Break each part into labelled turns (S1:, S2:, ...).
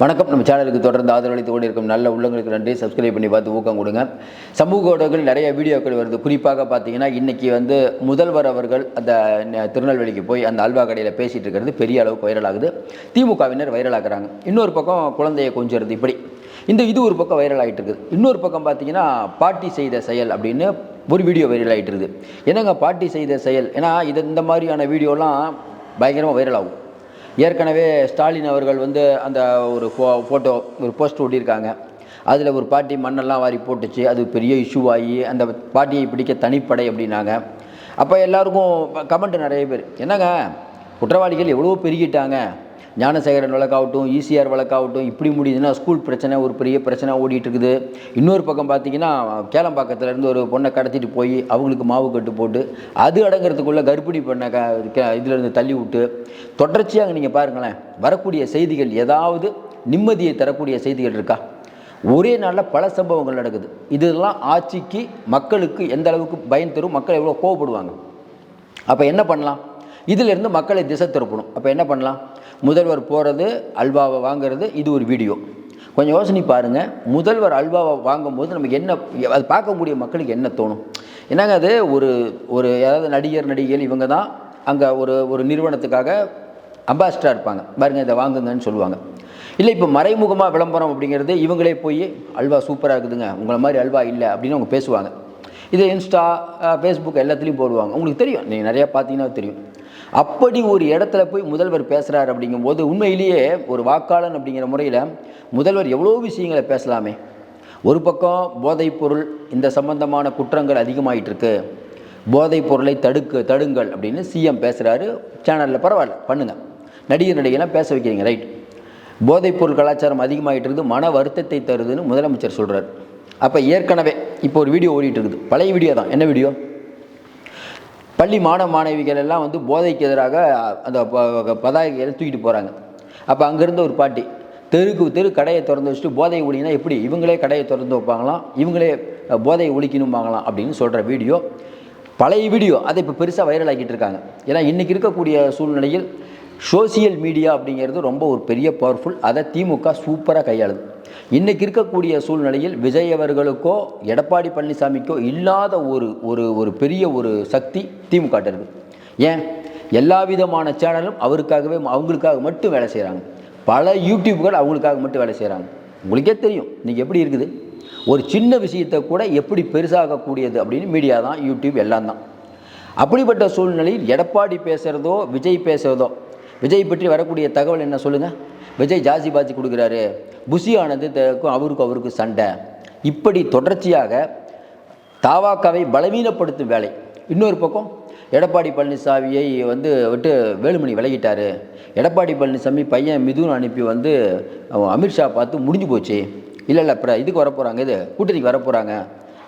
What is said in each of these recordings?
S1: வணக்கம். நம்ம சேனலுக்கு தொடர்ந்து ஆதரவளித்து கொண்டு இருக்கும் நல்ல உள்ளங்களுக்கு நன்றி. சப்ஸ்கிரைப் பண்ணி பார்த்து ஊக்கம் கொடுங்க. சமூக ஊடகங்கள் நிறைய வீடியோக்கள் வருது. குறிப்பாக பார்த்தீங்கன்னா இன்றைக்கி வந்து முதல்வர் அவர்கள் அந்த திருநெல்வேலிக்கு போய் அந்த அல்வா கடையில் பேசிகிட்டு இருக்கிறது பெரிய அளவுக்கு வைரல் ஆகுது. திமுகவினர் வைரல் இன்னொரு பக்கம் குழந்தையை கொஞ்சிறது இப்படி. இந்த இது ஒரு பக்கம் வைரல் ஆகிட்டு இருக்குது. இன்னொரு பக்கம் பார்த்தீங்கன்னா பாட்டி செய்த செயல் அப்படின்னு ஒரு வீடியோ வைரல் ஆகிட்டு இருக்குது. என்னங்க பாட்டி செய்த செயல்? ஏன்னா இது இந்த மாதிரியான வீடியோலாம் பயங்கரமாக வைரல் ஆகும். ஏற்கனவே ஸ்டாலின் அவர்கள் வந்து அந்த ஒரு ஃபோ ஃபோட்டோ ஒரு போஸ்ட் ஒட்டியிருக்காங்க. அதில் ஒரு பாட்டி மண்ணெல்லாம் வாரி போட்டுச்சு. அது பெரிய இஷ்யூவாகி அந்த பாட்டியை பிடிக்க தனிப்படை அப்படின்னாங்க. அப்போ எல்லாருக்கும் கமெண்ட் நிறைய பேர். என்னங்க குற்றவாளிகள் எவ்வளோ பெருகிட்டாங்க. ஞானசேகரன் வழக்காகட்டும் ஈசிஆர் வழக்காகட்டும் இப்படி முடியுதுன்னா ஸ்கூல் பிரச்சனை ஒரு பெரிய பிரச்சனை ஓடிட்டு இருக்குது இன்னொரு பக்கம் பார்த்தீங்கன்னா கேளம்பாக்கத்துலேருந்து ஒரு பொண்ணை கடத்திட்டு போய் அவங்களுக்கு மாவு கட்டு போட்டு அது அடங்குறதுக்குள்ளே கர்ப்பிணி பெண்ணை க இதிலேருந்து தள்ளி விட்டு தொடர்ச்சியாக நீங்கள் பாருங்களேன் வரக்கூடிய செய்திகள் ஏதாவது நிம்மதியை தரக்கூடிய செய்திகள் இருக்கா? ஒரே நாளில் பல சம்பவங்கள் நடக்குது. இதெல்லாம் ஆட்சிக்கு மக்களுக்கு எந்த அளவுக்கு பயன் தரும்? மக்கள் எவ்வளோ கோவப்படுவாங்க? அப்போ என்ன பண்ணலாம்? இதிலிருந்து மக்களை திசை திருப்பணும். அப்போ என்ன பண்ணலாம்? முதல்வர் போகிறது அல்வாவை வாங்குறது இது ஒரு வீடியோ. கொஞ்சம் யோசனை பாருங்கள் முதல்வர் அல்வாவை வாங்கும்போது நமக்கு என்ன அது பார்க்கக்கூடிய மக்களுக்கு என்ன தோணும்? என்னங்க அது? ஒரு ஒரு யாராவது நடிகர் நடிகைகள் இவங்க தான் அங்கே ஒரு ஒரு நிறுவனத்துக்காக அம்பாசிடராக இருப்பாங்க. பாருங்கள் இதை வாங்குங்கன்னு சொல்லுவாங்க. இல்லை இப்போ மறைமுகமாக விளம்பரம் அப்படிங்கிறது இவங்களே போய் அல்வா சூப்பராக இருக்குதுங்க. உங்களை மாதிரி அல்வா இல்லை அப்படின்னு அவங்க பேசுவாங்க. இது இன்ஸ்டா ஃபேஸ்புக் எல்லாத்துலேயும் போடுவாங்க. உங்களுக்கு தெரியும். நீங்கள் நிறையா பார்த்தீங்கன்னா தெரியும். அப்படி ஒரு இடத்துல போய் முதல்வர் பேசுகிறார் அப்படிங்கும்போது உண்மையிலேயே ஒரு வாக்காளன் அப்படிங்கிற முறையில் முதல்வர் எவ்வளோ விஷயங்களை பேசலாமே? ஒரு பக்கம் போதைப்பொருள் இந்த சம்பந்தமான குற்றங்கள் அதிகமாயிட்டிருக்கு. போதைப் பொருளை தடுக்க தடுங்கள் அப்படின்னு சிஎம் பேசுகிறாரு சேனலில் பரவாயில்ல பண்ணுங்கள் நடிகர் நடிகைலாம் பேச வைக்கிறீங்க ரைட் போதைப் பொருள் கலாச்சாரம் அதிகமாகிட்டு இருக்குது மன வருத்தத்தை தருதுன்னு முதலமைச்சர் சொல்கிறார் அப்போ ஏற்கனவே இப்போ ஒரு வீடியோ ஓடிட்டு இருக்குது பழைய வீடியோ தான் என்ன வீடியோ? பள்ளி மாணவ மாணவிகள் எல்லாம் வந்து போதைக்கு எதிராக அந்த ப- பதாகைகளை தூக்கிட்டு போகிறாங்க அப்போ அங்கேருந்து ஒரு பாட்டி தெருக்கு தெரு கடையை திறந்து வச்சுட்டு போதை ஒழினா எப்படி? இவங்களே கடையை திறந்து வைப்பாங்களாம்? இவங்களே போதையை ஒழிக்கணும்பாங்களாம் அப்படின்னு சொல்கிற வீடியோ. பழைய வீடியோ அதை இப்போ பெருசாக வைரல் ஆக்கிட்டு இருக்காங்க. ஏன்னா இன்றைக்கி இருக்கக்கூடிய சூழ்நிலையில் சோசியல் மீடியா அப்படிங்கிறது ரொம்ப ஒரு பெரிய பவர்ஃபுல் அதை திமுக சூப்பராக கையாளுது. இன்றைக்கி இருக்கக்கூடிய சூழ்நிலையில் விஜய் அவர்களுக்கோ எடப்பாடி பழனிசாமிக்கோ இல்லாத ஒரு ஒரு ஒரு பெரிய ஒரு சக்தி திமுக இருக்குது ஏன்? எல்லா விதமான சேனலும் அவருக்காகவே அவங்களுக்காக மட்டும் வேலை செய்கிறாங்க பல யூடியூப்கள் அவங்களுக்காக மட்டும் வேலை செய்கிறாங்க உங்களுக்கே தெரியும் இன்றைக்கி எப்படி இருக்குது? ஒரு சின்ன விஷயத்தை கூட எப்படி பெருசாகக்கூடியது அப்படின்னு மீடியா தான் யூடியூப் எல்லாம் தான். அப்படிப்பட்ட சூழ்நிலையில் எடப்பாடி பேசுகிறதோ விஜய் பேசுகிறதோ விஜய் பற்றி வரக்கூடிய தகவல் என்ன சொல்லுங்கள் விஜய் ஜாசி பாஜி கொடுக்குறாரு. புஷி ஆனந்துக்கும் அவருக்கும் அவருக்கு சண்டை. இப்படி தொடர்ச்சியாக தாவாக்காவை பலவீனப்படுத்தும் வேலை. இன்னொரு பக்கம் எடப்பாடி பழனிசாமியை வந்து விட்டு வேலுமணி விலகிட்டாரு. எடப்பாடி பழனிசாமி பையன் மிதுன் அனுப்பி வந்து அமித்ஷா பார்த்து முடிஞ்சு போச்சு. இல்லை இல்லை அப்புறம் இதுக்கு வரப்போகிறாங்க இது கூட்டணிக்கு வரப்போகிறாங்க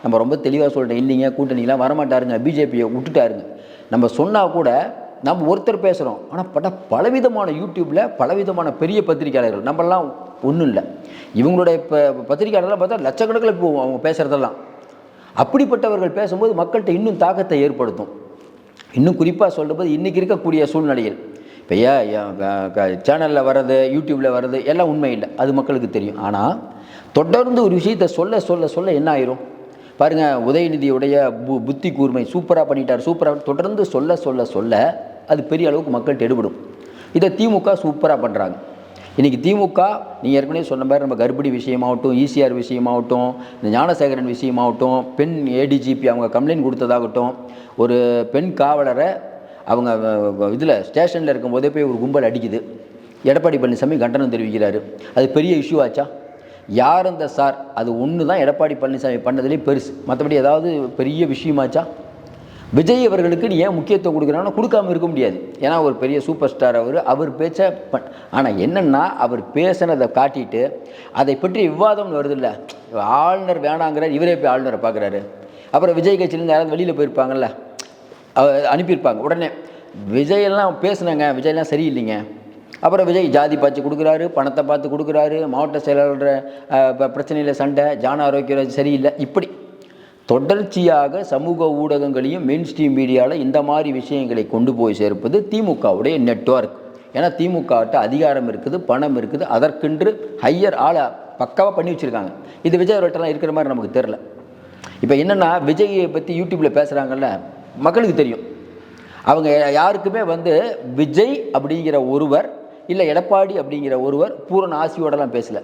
S1: நம்ம ரொம்ப தெளிவாக சொல்கிறேன் இல்லைங்க கூட்டணிலாம் வரமாட்டாருங்க பிஜேபியை விட்டுட்டாருங்க. நம்ம சொன்னால் கூட நம்ம ஒருத்தர் பேசுகிறோம் ஆனால் பட்ட பலவிதமான யூடியூப்பில் பலவிதமான பெரிய பத்திரிக்கையாளர்கள் நம்மளாம் ஒன்றும் இல்லை இவங்களுடைய இப்போ பத்திரிக்கையாளர்லாம் பார்த்தா லட்சக்கணக்கில் போகும் அவங்க பேசுகிறதெல்லாம் அப்படிப்பட்டவர்கள் பேசும்போது மக்கள்கிட்ட இன்னும் தாக்கத்தை ஏற்படுத்தும். இன்னும் குறிப்பாக சொல்லும்போது இன்றைக்கி இருக்கக்கூடிய சூழ்நிலையில். இப்போ ஏன் சேனலில் வர்றது யூடியூப்பில் வர்றது எல்லாம் உண்மை இல்லை. அது மக்களுக்கு தெரியும். ஆனால் தொடர்ந்து ஒரு விஷயத்தை சொல்ல சொல்ல சொல்ல என்ன ஆயிரும்? பாருங்கள் உதயநிதியுடைய பு புத்தி கூர்மை சூப்பராக பண்ணிட்டார் சூப்பராக தொடர்ந்து சொல்ல சொல்ல சொல்ல அது பெரிய அளவுக்கு மக்கள்கிட்ட எடுபடும். இதை திமுக சூப்பராக பண்ணுறாங்க இன்றைக்கி திமுக நீங்கள் ஏற்கனவே சொன்ன மாதிரி நம்ம கர்ப்பிணி விஷயமாகட்டும் ஈசிஆர் விஷயமாகட்டும் இந்த ஞானசேகரன் விஷயமாகட்டும் பெண் ஏடிஜிபி அவங்க கம்ப்ளைண்ட் கொடுத்ததாகட்டும் ஒரு பெண் காவலரை அவங்க இதில் ஸ்டேஷனில் இருக்கும்போதே போய் ஒரு கும்பல் அடிக்குது. எடப்பாடி பழனிசாமி கண்டனம் தெரிவிக்கிறாரு. அது பெரிய இஷ்யூ ஆச்சா? யார் அந்த சார்? அது ஒன்று தான் எடப்பாடி பழனிசாமி பண்ணதுலேயே பெருசு. மற்றபடி ஏதாவது பெரிய விஷயமாச்சா? விஜய் அவர்களுக்கு நீ ஏன் முக்கியத்துவம் கொடுக்குறாங்கன்னா கொடுக்காம இருக்க முடியாது. ஏன்னா ஒரு பெரிய சூப்பர் ஸ்டார் அவர். அவர் பேச்ச பண் ஆனால் என்னென்னா அவர் பேசினதை காட்டிட்டு அதை பற்றி விவாதம்னு வருதில்ல. ஆளுநர் வேணாங்கிறார் இவரே போய் ஆளுநரை பார்க்குறாரு. அப்புறம் விஜய் கட்சியிலேருந்து யாராவது வெளியில் போயிருப்பாங்கல்ல? அனுப்பியிருப்பாங்க. உடனே விஜயெல்லாம் பேசுனாங்க. விஜயெல்லாம் சரியில்லைங்க. அப்புறம் விஜய் ஜாதி பாய்ச்சி கொடுக்குறாரு பணத்தை பார்த்து கொடுக்குறாரு மாவட்ட செயலாளர் பிரச்சனையில் சண்டை ஜான ஆரோக்கியராஜ் சரியில்லை. இப்படி தொடர்ச்சியாக சமூக ஊடகங்களையும் மெயின் ஸ்ட்ரீம் மீடியாவில் இந்த மாதிரி விஷயங்களை கொண்டு போய் சேர்ப்பது திமுகவுடைய நெட்வொர்க் ஏன்னா திமுகவிட்ட அதிகாரம் இருக்குது பணம் இருக்குது அதற்கென்று ஹையர் ஆளை பக்காவாக பண்ணி வச்சுருக்காங்க. இது விஜய் அவர்கள்ட்டலாம் இருக்கிற மாதிரி நமக்கு தெரில இப்போ என்னென்னா விஜயை பற்றி யூடியூப்பில் பேசுகிறாங்கல்ல மக்களுக்கு தெரியும். அவங்க யாருக்குமே வந்து விஜய் அப்படிங்கிற ஒருவர் இல்லை எடப்பாடி அப்படிங்கிற ஒருவர் பூரண ஆசியோடலாம் பேசல.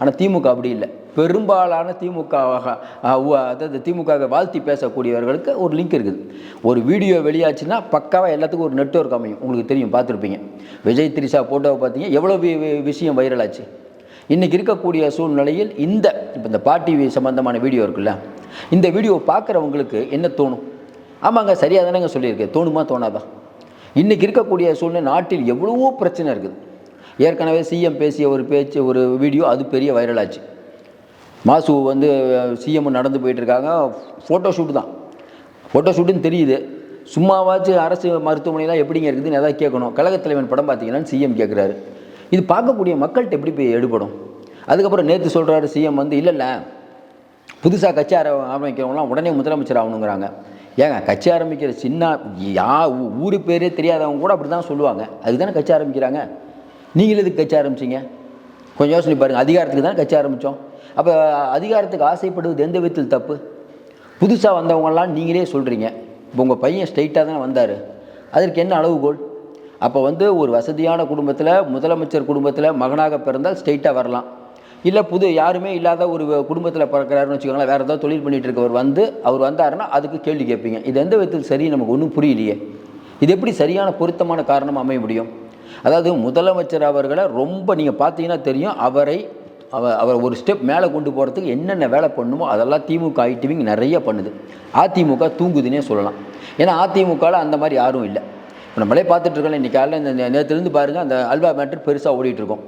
S1: ஆனால் திமுக அப்படி இல்லை. பெரும்பாலான திமுக அதாவது திமுக வாழ்த்தி பேசக்கூடியவர்களுக்கு ஒரு லிங்க் இருக்குது. ஒரு வீடியோ வெளியாச்சுன்னா பக்காவாக எல்லாத்துக்கும் ஒரு நெட்வொர்க் அமையும். உங்களுக்கு தெரியும் பார்த்துருப்பீங்க. விஜய் திரிஷா ஃபோட்டோவை பார்த்தீங்க எவ்வளோ விஷயம் வைரல் ஆச்சு. இன்றைக்கி இருக்கக்கூடிய சூழ்நிலையில் இந்த இப்போ இந்த பாட்டி சம்மந்தமான வீடியோ இருக்குல்ல இந்த வீடியோவை பார்க்குறவங்களுக்கு என்ன தோணும்? ஆமாங்க சரியாக தானேங்க சொல்லியிருக்கேன் தோணுமா தோணாதான் இன்றைக்கி இருக்கக்கூடிய சூழ்நிலை நாட்டில் எவ்வளவோ பிரச்சனை இருக்குது. ஏற்கனவே சிஎம் பேசிய ஒரு பேச்சு ஒரு வீடியோ அது பெரிய வைரல் ஆச்சு. மாசு வந்து சிஎம் நடந்து போயிட்டுருக்காங்க. ஃபோட்டோ ஷூட் தான். ஃபோட்டோ ஷூட்டுன்னு தெரியுது. சும்மாவாச்சும் அரசு மருத்துவமனையெல்லாம் எப்படிங்க இருக்குதுன்னு எதாவது கேட்கணும். கழகத் தலைவன் படம் பார்த்தீங்கன்னா சிஎம் கேட்குறாரு. இது பார்க்கக்கூடிய மக்கள்கிட்ட எப்படி போய் எடுபடும்? அதுக்கப்புறம் நேற்று சொல்கிறாரு சிஎம் வந்து இல்லைல்ல புதுசாக கட்சி ஆர ஆரம்பிக்கிறவங்களாம் உடனே முதலமைச்சர் ஆகணுங்கிறாங்க. ஏங்க கட்சி ஆரம்பிக்கிற சின்ன யா ஊர் பேரே தெரியாதவங்க கூட அப்படி தான் சொல்லுவாங்க. அதுக்கு தானே கட்சி ஆரம்பிக்கிறாங்க? நீங்கள் எதுக்கு கட்சி ஆரம்பிச்சீங்க? கொஞ்சம் யோசனை பாருங்கள் அதிகாரத்துக்கு தான் கட்சி ஆரம்பித்தோம் அப்போ அதிகாரத்துக்கு ஆசைப்படுவது எந்த விதத்தில் தப்பு? புதுசாக வந்தவங்களாம் நீங்களே சொல்கிறீங்க இப்போ உங்கள் பையன் ஸ்ட்ரைட்டாக தானே வந்தார். அதற்கு என்ன அளவுகோல்? அப்போ வந்து ஒரு வசதியான குடும்பத்தில் முதலமைச்சர் குடும்பத்தில் மகனாக பிறந்தால் ஸ்ட்ரைட்டாக வரலாம். இல்லை புது யாருமே இல்லாத ஒரு குடும்பத்தில் பிறக்கிறாருன்னு வச்சுக்கோங்களேன் வேறு ஏதாவது தொழில் பண்ணிகிட்டு இருக்கவர் வந்து அவர் வந்தாருன்னா அதுக்கு கேள்வி கேட்பீங்க. இது எந்த விதத்தில் சரி? நமக்கு ஒன்றும் புரியலையே. இது எப்படி சரியான பொருத்தமான காரணம் அமைய முடியும்? அதாவது முதலமைச்சர் அவர்களை ரொம்ப நீங்கள் பார்த்தீங்கன்னா தெரியும் அவரை அவர் அவர் ஒரு ஸ்டெப் மேலே கொண்டு போகிறதுக்கு என்னென்ன வேலை பண்ணுமோ அதெல்லாம் திமுக ஐடிவிங் நிறைய பண்ணுது. அதிமுக தூங்குதுன்னே சொல்லலாம். ஏன்னா அதிமுகவில் அந்த மாதிரி யாரும் இல்லை. இப்போ நம்மளே பார்த்துட்ருக்கோம் இன்றைக்கி காலையில் இந்த நேரத்துலேருந்து பாருங்கள் அந்த அல்வா மேட்ரு பெருசாக ஓடிட்டுருக்கோம்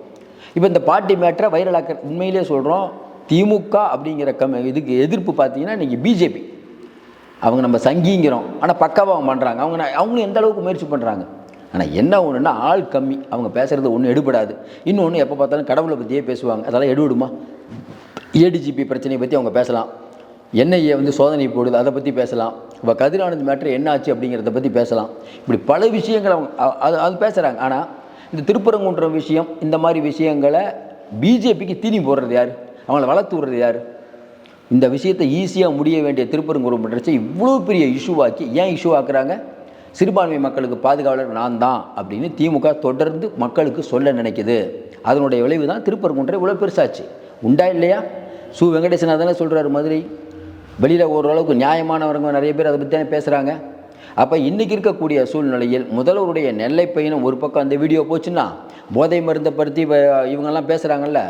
S1: இப்போ இந்த பாட்டி மேட்டரை வைரலாக்க உண்மையிலே சொல்கிறோம் திமுக அப்படிங்கிற கம் இதுக்கு எதிர்ப்பு பார்த்தீங்கன்னா இன்றைக்கி பிஜேபி. அவங்க நம்ம சங்கிங்கிறோம். ஆனால் பக்காவாக அவங்க பண்ணுறாங்க அவங்க அவங்களும் எந்த அளவுக்கு முயற்சி பண்ணுறாங்க ஆனால் என்ன ஒன்றுன்னா ஆள் கம்மி. அவங்க பேசுகிறது ஒன்றும் எடுபடாது. இன்னொன்று எப்போ பார்த்தாலும் கடவுளை பற்றியே பேசுவாங்க. அதெல்லாம் எடுவிடுமா? ஏடிஜிபி பிரச்சனையை பற்றி அவங்க பேசலாம். என்ஐஏ வந்து சோதனை போடுது அதை பற்றி பேசலாம். இப்போ கதிரானந்த் மேட்ரு என்ன ஆச்சு அப்படிங்கிறத பற்றி பேசலாம். இப்படி பல விஷயங்கள் அவங்க அது அது பேசுகிறாங்க ஆனால் இந்த திருப்பரங்குன்றம் விஷயம் இந்த மாதிரி விஷயங்களை பிஜேபிக்கு தீனி போடுறது யார்? அவங்கள வளர்த்து விடுறது யார்? இந்த விஷயத்தை ஈஸியாக முடிய வேண்டிய திருப்பரங்குன்றம் பிரச்சனை இவ்வளோ பெரிய இஷ்யூவாக்கி ஏன் இஷ்யூ ஆக்குறாங்க? சிறுபான்மை மக்களுக்கு பாதுகாவலர் நான் தான் அப்படின்னு திமுக தொடர்ந்து மக்களுக்கு சொல்ல நினைக்குது. அதனுடைய விளைவு தான் திருப்பரங்குன்றை இவ்வளோ பெருசாச்சு. உண்டா இல்லையா? சு. வெங்கடேசன் தானே சொல்கிறாரு மதுரை. வெளியில் ஓரளவுக்கு நியாயமானவங்க நிறைய பேர் அதை பற்றி தானே பேசுகிறாங்க அப்போ இன்றைக்கி இருக்கக்கூடிய சூழ்நிலையில் முதல்வருடைய நெல்லை பையனும் ஒரு பக்கம் அந்த வீடியோ போச்சுன்னா போதை மருந்தை பற்றி இவங்கெல்லாம் பேசுகிறாங்கல்ல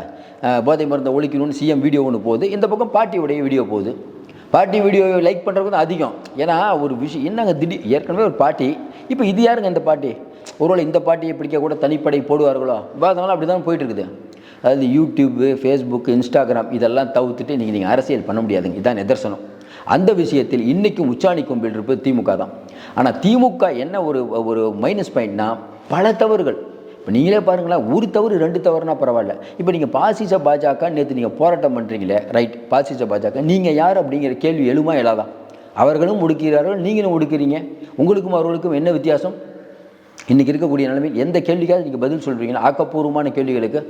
S1: போதை மருந்தை ஒழிக்கணும்னு சிஎம் வீடியோ ஒன்று போகுது. இந்த பக்கம் பாட்டியுடைய வீடியோ போகுது. பாட்டி வீடியோ லைக் பண்ணுறது தான் அதிகம். ஏன்னா ஒரு விஷயம் என்னங்க திடீர் ஏற்கனவே ஒரு பாட்டி. இப்போ இது யாருங்க இந்த பாட்டி? ஒருவேளை இந்த பாட்டியை பிடிக்க கூட தனிப்படை போடுவார்களோ? விவாதங்கள்லாம் அப்படி தான் போயிட்டு இருக்குது அதாவது யூடியூப்பு ஃபேஸ்புக் இன்ஸ்டாகிராம் இதெல்லாம் தவிர்த்துட்டு இன்றைக்கி நீங்கள் அரசியல் பண்ண முடியாதுங்க. இதுதான் நிதர்சனம். அந்த விஷயத்தில் இன்றைக்கும் உச்சாணி கொம்பில் இருப்பது திமுக தான். ஆனால் திமுக என்ன ஒரு ஒரு மைனஸ் பாயிண்ட்னா பல தவறுகள். இப்போ நீங்களே பாருங்களேன் ஒரு தவறு ரெண்டு தவறுனா பரவாயில்ல. இப்போ நீங்கள் பாசிச பாஜக நேற்று நீங்கள் போராட்டம் பண்ணுறீங்களே ரைட் பாசிச பாஜக. நீங்கள் யார் அப்படிங்கிற கேள்வி எழுமா எழாதா? அவர்களும் ஒடுக்கிறார்கள் நீங்களும் ஒடுக்குறீங்க. உங்களுக்கும் அவர்களுக்கும் என்ன வித்தியாசம்? இன்றைக்கி இருக்கக்கூடிய நிலைமையில் எந்த கேள்விக்காவது நீங்கள் பதில் சொல்கிறீங்கன்னா ஆக்கப்பூர்வமான கேள்விகளுக்கு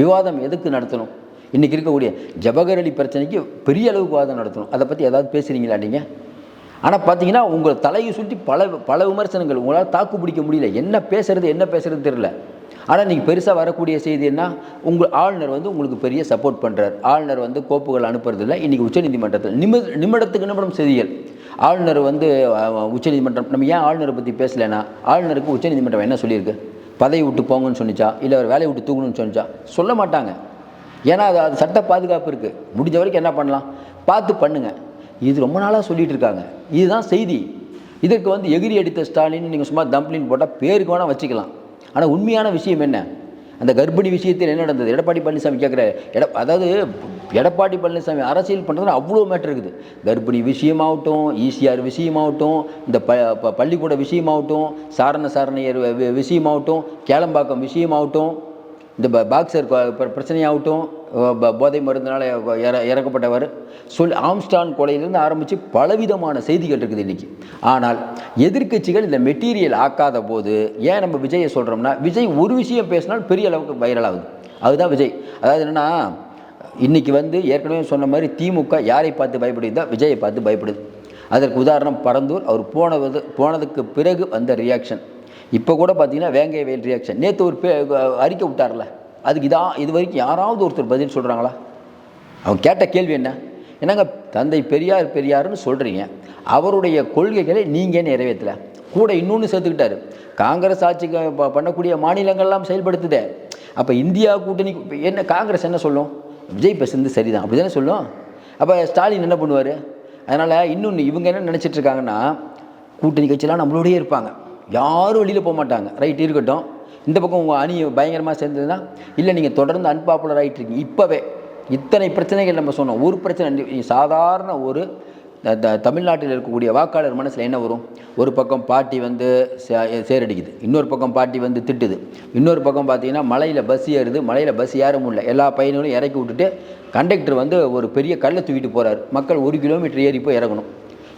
S1: விவாதம் எதுக்கு நடத்தணும்? இன்றைக்கி இருக்கக்கூடிய ஜபகர் அலி பிரச்சனைக்கு பெரிய அளவுக்கு வாதம் நடத்தணும். அதை பற்றி ஏதாவது பேசுகிறீங்களா நீங்கள் ஆனால் பார்த்தீங்கன்னா உங்கள் தலையை சுற்றி பல பல விமர்சனங்கள். உங்களால் தாக்கு பிடிக்க முடியல. என்ன பேசுறது என்ன பேசுறது தெரில ஆனால் நீங்கள் பெருசாக வரக்கூடிய செய்தி என்ன? உங்கள் ஆளுநர் வந்து உங்களுக்கு பெரிய சப்போர்ட் பண்ணுறார் ஆளுநர் வந்து கோப்புகள் அனுப்புறதில்ல. இன்றைக்கி உச்சநீதிமன்றத்தில் நிமி நிமிடத்துக்கு நிமிடம் செய்திகள். ஆளுநர் வந்து உச்சநீதிமன்றம் நம்ம ஏன் ஆளுநரை பற்றி பேசலைன்னா ஆளுநருக்கு உச்சநீதிமன்றம் என்ன சொல்லியிருக்கு? பதவி விட்டு போங்கன்னு சொன்னிச்சா இல்லை அவர் வேலையை விட்டு தூக்கணும்னு சொன்னிச்சா சொல்ல மாட்டாங்க. ஏன்னா அது அது சட்ட பாதுகாப்பு இருக்குது முடிஞ்ச வரைக்கும் என்ன பண்ணலாம்? பார்த்து பண்ணுங்கள் இது ரொம்ப நாளாக சொல்லிகிட்டு இருக்காங்க. இதுதான் செய்தி. இதற்கு வந்து எகிரி அடித்த ஸ்டாலின் நீங்கள் சும்மா தம்ப்ளின் போட்டால் பேருக்கு வேணால் வச்சுக்கலாம். ஆனால் உண்மையான விஷயம் என்ன? அந்த கர்ப்பிணி விஷயத்தில் என்ன நடந்தது? எடப்பாடி பழனிசாமி கேட்குற எட அதாவது எடப்பாடி பழனிசாமி அரசியல் பண்ணுறதுல அவ்வளோ மேட்ரு இருக்குது. கர்ப்பிணி விஷயமாகட்டும் ஈசிஆர் விஷயமாகட்டும் இந்த ப பள்ளிக்கூட விஷயமாகட்டும் சாரண சாரணையர் விஷயமாகட்டும் கேளம்பாக்கம் விஷயமாகட்டும் இந்த ப- பாக்ஸர் பிரச்சனையாகட்டும் போதை மருந்தினால் இற இறக்கப்பட்டவர். சொல் ஆம்ஸ்டான் கொலையிலிருந்து ஆரம்பித்து பலவிதமான செய்திகள் இருக்குது இன்றைக்கி ஆனால் எதிர்க்கட்சிகள் இந்த மெட்டீரியல் ஆக்காத போது ஏன் நம்ம விஜயை சொல்கிறோம்னா விஜய் ஒரு விஷயம் பேசினால் பெரிய அளவுக்கு வைரல் ஆகுது. அதுதான் விஜய். அதாவது என்னென்னா இன்றைக்கி வந்து ஏற்கனவே சொன்ன மாதிரி திமுக யாரை பார்த்து பயப்படுதா விஜயை பார்த்து பயப்படுது. அதற்கு உதாரணம் பரந்தூர். அவர் போனது போனதுக்கு பிறகு வந்த ரியாக்ஷன் இப்போ கூட பார்த்தீங்கன்னா வேங்கை வேல் ரியாக்ஷன் நேற்று ஒரு பே அறிக்கை விட்டார்ல. அதுக்கு இதான் இது வரைக்கும் யாராவது ஒருத்தர் பதில் சொல்கிறாங்களா அவன் கேட்ட கேள்வி என்ன? என்னங்க தந்தை பெரியார் பெரியார்னு சொல்கிறீங்க அவருடைய கொள்கைகளை நீங்கள் நிறைவேற்றலை. கூட இன்னொன்று சேர்த்துக்கிட்டாரு. காங்கிரஸ் ஆட்சி ப- பண்ணக்கூடிய மாநிலங்கள்லாம் செயல்படுத்துதே. அப்போ இந்தியா கூட்டணி என்ன காங்கிரஸ் என்ன சொல்லும்? விஜய் பேசுறது சரிதான். அப்படி தானே சொல்லும்? அப்போ ஸ்டாலின் என்ன பண்ணுவார்? அதனால் இன்னொன்று இவங்க என்ன நினச்சிட்ருக்காங்கன்னா கூட்டணி கட்சியெலாம் நம்மளோடயே இருப்பாங்க. யாரும் வெளியில் போக மாட்டாங்க. ரைட் இருக்கட்டும். இந்த பக்கம் உங்கள் அணி பயங்கரமாக சேர்ந்ததுன்னா இல்லை நீங்கள் தொடர்ந்து அன்பாப்புலர் ஆகிட்டு இருக்கீங்க. இப்போவே இத்தனை பிரச்சனைகள் நம்ம சொன்னோம். ஒரு பிரச்சனை சாதாரண ஒரு த- தமிழ்நாட்டில் இருக்கக்கூடிய வாக்காளர் மனசில் என்ன வரும்? ஒரு பக்கம் பாட்டி வந்து சே- சேரடிக்குது. இன்னொரு பக்கம் பாட்டி வந்து திட்டுது. இன்னொரு பக்கம் பார்த்தீங்கன்னா மலையில் பஸ் ஏறுது. மலையில் பஸ் ஏறவும் இல்லை. எல்லா பையன்களையும் இறக்கி விட்டுட்டு கண்டக்டர் வந்து ஒரு பெரிய கல்லை தூக்கிட்டு போகிறார் மக்கள் ஒரு கிலோமீட்டர் ஏறி போய் இறங்கணும்.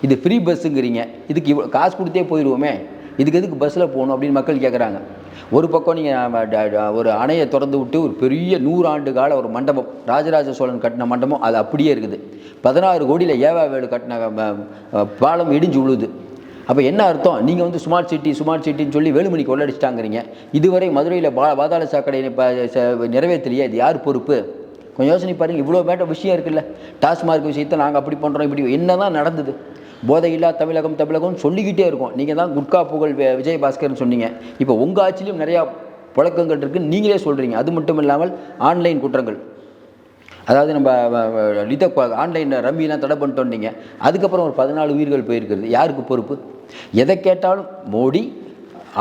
S1: இது ஃப்ரீ பஸ்ஸுங்கிறீங்க இதுக்கு இவ்வளோ காசு கொடுத்தே போயிடுவோமே இதுக்கு எதுக்கு பஸ்ஸில் போகணும் அப்படின்னு மக்கள் கேட்குறாங்க ஒரு பக்கம் நீங்கள் ஒரு அணையை திறந்து விட்டு ஒரு பெரிய நூறாண்டு கால ஒரு மண்டபம் ராஜராஜ சோழன் கட்டின மண்டபம் அது அப்படியே இருக்குது. பதினாறு கோடியில் ஏவாவேலு கட்டின பாலம் இடிஞ்சு விழுது. அப்போ என்ன அர்த்தம்? நீங்கள் வந்து ஸ்மார்ட் சிட்டி ஸ்மார்ட் சிட்டின்னு சொல்லி வேலுமணி கொள்ளடிச்சிட்டாங்கிறீங்க. இதுவரை மதுரையில் பா பாதாள சாக்கடை நிறைவேற்றலையே? இது யார் பொறுப்பு? கொஞ்சம் யோசனை பாருங்கள் இவ்வளோ மேட்ட விஷயம் இருக்குல்ல. டாஸ்மார்க் விஷயத்தை நாங்கள் அப்படி பண்ணுறோம் இப்படி என்ன தான் நடந்தது? போதையில்லா தமிழகம் தமிழகம்னு சொல்லிக்கிட்டே இருக்கும். நீங்கள் தான் குட்கா புகழ் விஜய் பாஸ்கர்னு சொன்னீங்க. இப்போ உங்கள் ஆட்சியிலும் நிறையா புழக்கங்கள் இருக்குன்னு நீங்களே சொல்கிறீங்க அது மட்டும் இல்லாமல் ஆன்லைன் குற்றங்கள். அதாவது நம்ம வ- வ- இதை ஆன்லைனில் ரம்மிலாம் தடை பண்ணிட்டோன்னீங்க அதுக்கப்புறம் ஒரு பதினாலு உயிர்கள் போயிருக்கிறது. யாருக்கு பொறுப்பு? எதை கேட்டாலும் மோடி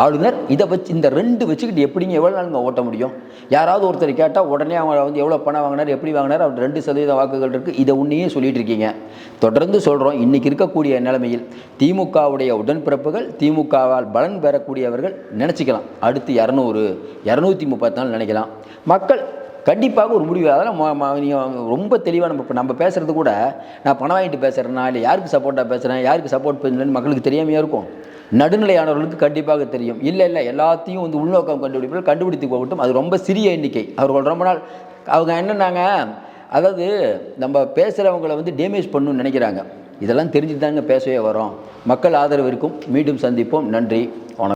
S1: ஆளுநர் இதை வச்சு இந்த ரெண்டு வச்சுக்கிட்டு எப்படிங்க எவ்வளோ நாளுங்க ஓட்ட முடியும்? யாராவது ஒருத்தர் கேட்டால் உடனே அவங்க வந்து எவ்வளோ பணம் வாங்கினார் எப்படி வாங்கினார் அவர் ரெண்டு சதவீத வாக்குகள் இருக்குது இதை உன்னையே சொல்லிட்டு இருக்கீங்க. தொடர்ந்து சொல்கிறோம் இன்றைக்கி இருக்கக்கூடிய நிலைமையில் திமுகவுடைய உடன்பிறப்புகள் திமுகவால் பலன் பெறக்கூடியவர்கள் நினச்சிக்கலாம். அடுத்து இரநூறு இரநூத்தி முப்பத்தி நாலு நினைக்கலாம். மக்கள் கண்டிப்பாக ஒரு முடிவு அதெல்லாம் நீங்கள் ரொம்ப தெளிவாக நம்ம இப்போ நம்ம பேசுகிறது கூட நான் பணம் வாங்கிட்டு பேசுகிறேன்னா இல்லை யாருக்கு சப்போர்ட்டாக பேசுகிறேன் யாருக்கு சப்போர்ட் பண்ணலன்னு மக்களுக்கு தெரியாமையாக இருக்கும். நடுநிலையானவர்களுக்கு கண்டிப்பாக தெரியும். இல்லை இல்லை எல்லாத்தையும் வந்து உள்நோக்கம் கண்டுபிடிப்பில் கண்டுபிடித்து போகட்டும். அது ரொம்ப சிறிய எண்ணிக்கை. அவர்கள் ரொம்ப நாள் அவங்க என்னன்னாங்க அதாவது நம்ம பேசுகிறவங்கள வந்து டேமேஜ் பண்ணணும்னு நினைக்கிறாங்க. இதெல்லாம் தெரிஞ்சுட்டு தாங்க பேசவே வரோம். மக்கள் ஆதரவு இருக்கும். மீண்டும் சந்திப்போம். நன்றி. வணக்கம்.